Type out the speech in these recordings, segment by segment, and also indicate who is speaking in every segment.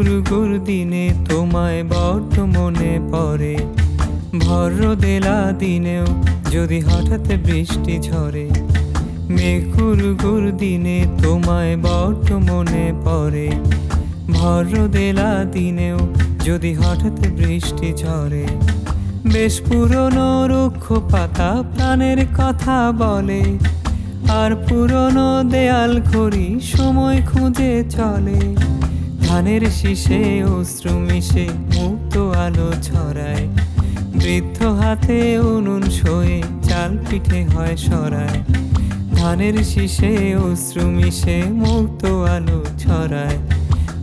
Speaker 1: মেঘুর গুর দিনে তোমায় বড্ড মনে পড়ে। ভর দেলা দিনেও যদি হঠাৎ বৃষ্টি ঝরে মেঘুর গুর দিনে তোমায় বড্ড মনে পড়ে। ভর দেলা দিনেও যদি হঠাৎ বৃষ্টি ঝরে, বেশ পুরনো রুক্ষ পাতা প্রাণের কথা বলে। আর পুরনো দেয়াল ঘড়ি সময় খুঁজে চলে। ধানের শীষে, অশ্রু মিশে, মুক্ত আলো ছড়ায়। বৃদ্ধ হাতে উনুন শোয়ে, চাল পিঠে হয় সরায়। ধানের শীষে, অশ্রু মিশে, মুক্ত আলো ছড়ায়।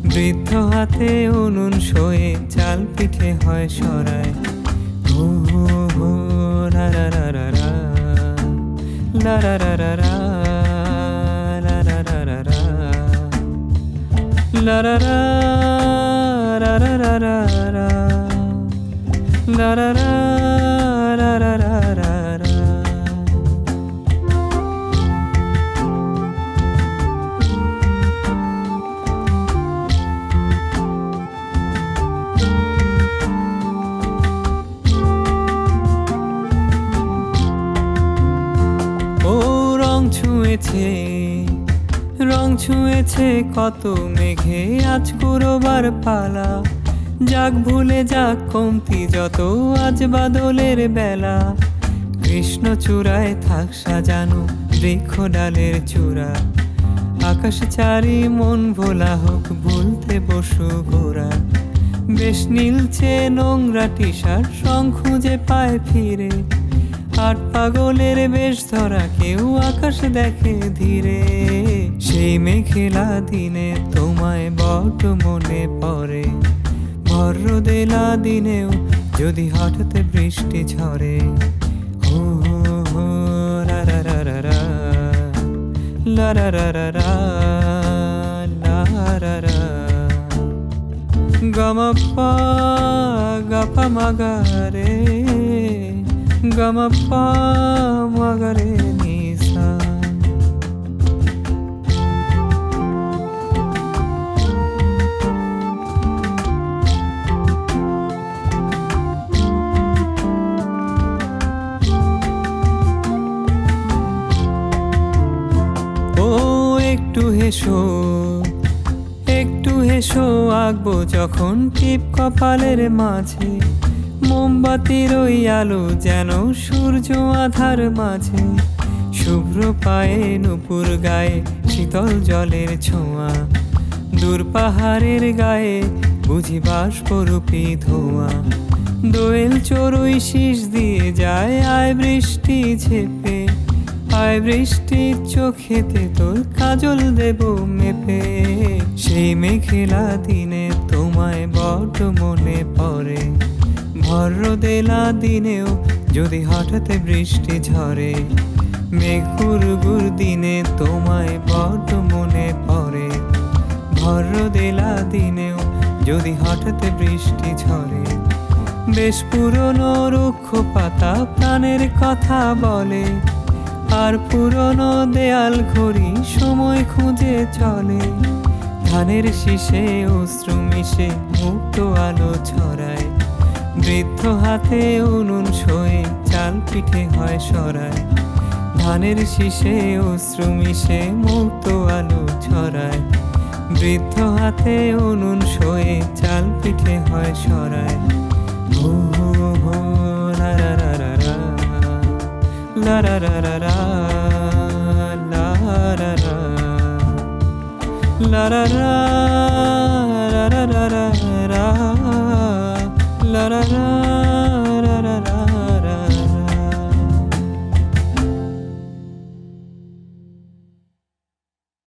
Speaker 1: বৃদ্ধ হাতে উনুন শোয়ে, চাল পিঠে হয় সরায়। হো হো হো, রা রা রা রা রা। রা রা রা রা। tea রং ছুঁয়েছে, কত মেঘে আজ কুরোবার পালা। যাক ভুলে যাক কমতি, যত আজ বাদলের বেলা। কৃষ্ণ চূড়ায় থাক সাজানো বৃক্ষ ডালের চূড়া। আকাশ চারি মন ভোলা হোক, ভুলতে বসু ঘোরা। বেশ নীলছে নোংরা টি শার্ট খুঁজে পায় ফিরে। আট পাগলের বেশ ধরা কেউ আকাশ দেখে ধীরে। সেই মেঘেলা দিনে তোমায় বড্ড মনে পড়ে। ভর দেলা দিনেও যদি হঠাৎ বৃষ্টি ঝরে। হো হো, রা গমপা গপা মগরে। গমপা মগরে নিসা ও একটু হেসো একটু হেসো আঁকবো যখন টিপ কপালের মাঝে। মোমবাতির ওই আলো যেন সূর্য আধার মাঝে। শুভ্র পায়ে নুপুর গায়ে শীতল জলের ছোঁয়া। দূর পাহাড়ের গায়ে বুঝি বাষ্পরূপী ধোঁয়া। দোয়েল চড়ুই শীষ দিয়ে যায় আয় বৃষ্টি ঝেপে। আয় বৃষ্টির চোখেতে তোর কাজল দেব মেপে। সেই মেঘেলা দিনে তোমায় বড্ড মনে ভর দেলা দিনেও যদি হঠাৎ বৃষ্টি ঝরে মেঘুর গুর দিনে তোমায় বড্ড মনে পড়ে। ভর দেলা দিনেও যদি হঠাৎ বৃষ্টি ঝরে, বেশ পুরনো রুক্ষ পাতা প্রাণের কথা বলে, আর পুরনো দেয়াল ঘড়ি সময় খুঁজে চলে। ধানের শীষে অশ্রু মিশে মুক্ত আলো ছড়ায় বৃদ্ধ হাতে উনুন শোয়ে চাল পিঠে হয় সরায় ধানের শীষে অশ্রু মিশে মুক্ত আলো ছড়ায় বৃদ্ধ হাতে উনুন শোয়ে চাল পিঠে হয় সরায় হো হো হো রা রা রা da da da